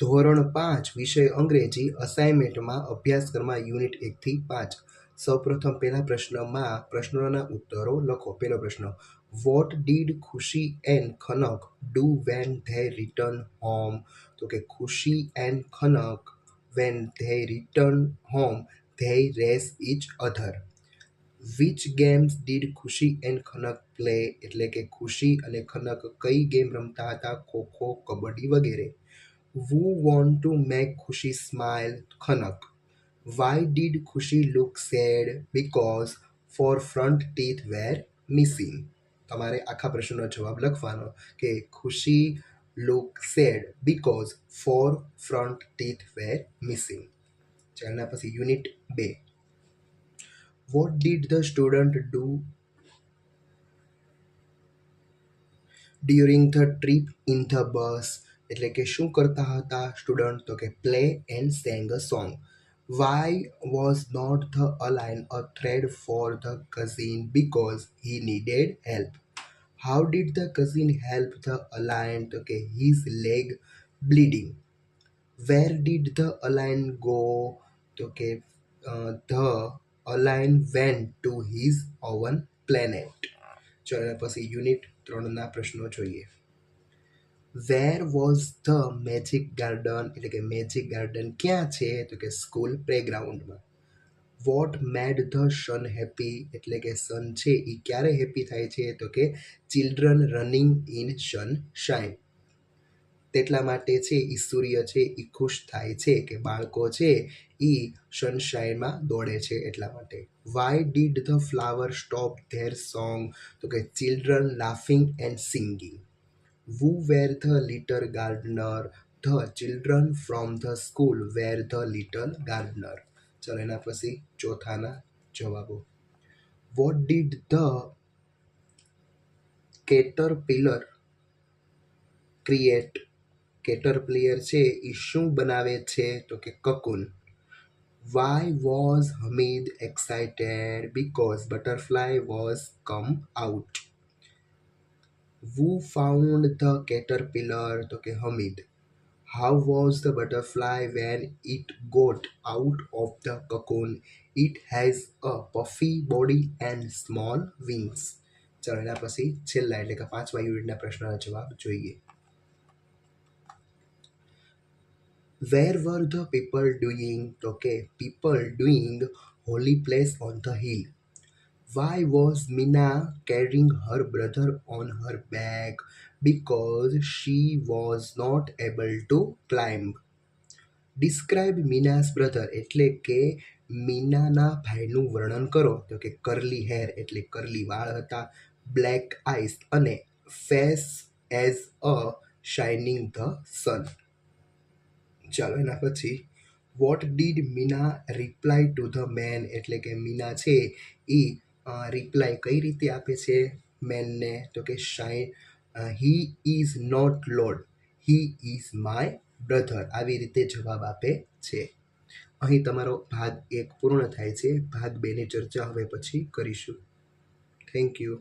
ધોરણ પાંચ વિષય અંગ્રેજી અસાઇનમેન્ટમાં અભ્યાસક્રમમાં યુનિટ એકથી પાંચ સૌપ્રથમ પહેલા પ્રશ્નમાં પ્રશ્નોના ઉત્તરો લખો પહેલો પ્રશ્ન what did Khushi and Khanak do when they return home તો કે Khushi and Khanak when they return home they race each other which games did Khushi and Khanak play એટલે કે ખુશી અને ખનક કઈ ગેમ રમતા હતા ખોખો કબડ્ડી વગેરે Who want to make Khushi smile? Khanak. Why did Khushi look sad? Because four front teeth were missing. તમારે આખા પ્રશ્નનો જવાબ લખવાનો કે Khushi look sad because four front teeth were missing ચાલના પછી યુનિટ બે what did the student do during the trip in the bus એટલે કે શું કરતા હતા સ્ટુડન્ટ તો કે play and sang a song why was not the alien a threat for the cousin because he needed help how did the cousin help the alien તો કે his leg bleeding where did the align go તો કે the alien went to his own planet ચાલો પછી unit ત્રણના પ્રશ્નો જોઈએ where was the magic garden એટલે કે મેજિક ગાર્ડન ક્યાં છે તો કે સ્કૂલ પ્લેગ્રાઉન્ડમાં what made the sun happy એટલે કે સન છે એ ક્યારે હેપી થાય છે તો કે children running in sunshine તેટલા માટે છે એ સૂર્ય છે એ ખુશ થાય છે કે બાળકો છે એ સનશાઇનમાં દોડે છે એટલા માટે why did the flower stop their song તો કે children laughing and singing who were the little gardener the children from the school were the little gardener ચલો એના પછી ચોથાના જવાબો what did the caterpillar create caterpillar છે એ શું બનાવે છે તો કે cocoon why was Hamid excited because butterfly was come out Who found the caterpillar? तो Okay, Hamid. How was the butterfly when it got out of the cocoon? It has a puffy body and small wings. ચાલો એના પછી છેલ્લા એટલે કે પાંચમા યુનિટના પ્રશ્નના જવાબ જોઈએ where were the people doing તો કે people doing holy place on the hill why was Mina carrying her brother on her back? Because she was not able to climb. Describe Mina's brother એટલે કે મીનાના ભાઈનું વર્ણન કરો તો કે કરલી hair એટલે કરલી વાળ હતા બ્લેક આઈસ અને face as a shining the sun ચાલો એના પછી what did Mina reply to the man એટલે કે મીના છે એ રિપ્લાય કઈ રીતે આપે છે મેનને તો કે shine he is not lord he is my brother આવી રીતે જવાબ આપે છે અહીં તમારો ભાગ એક પૂર્ણ થાય છે ભાગ બેની ચર્ચા હવે પછી કરીશું થેન્ક યુ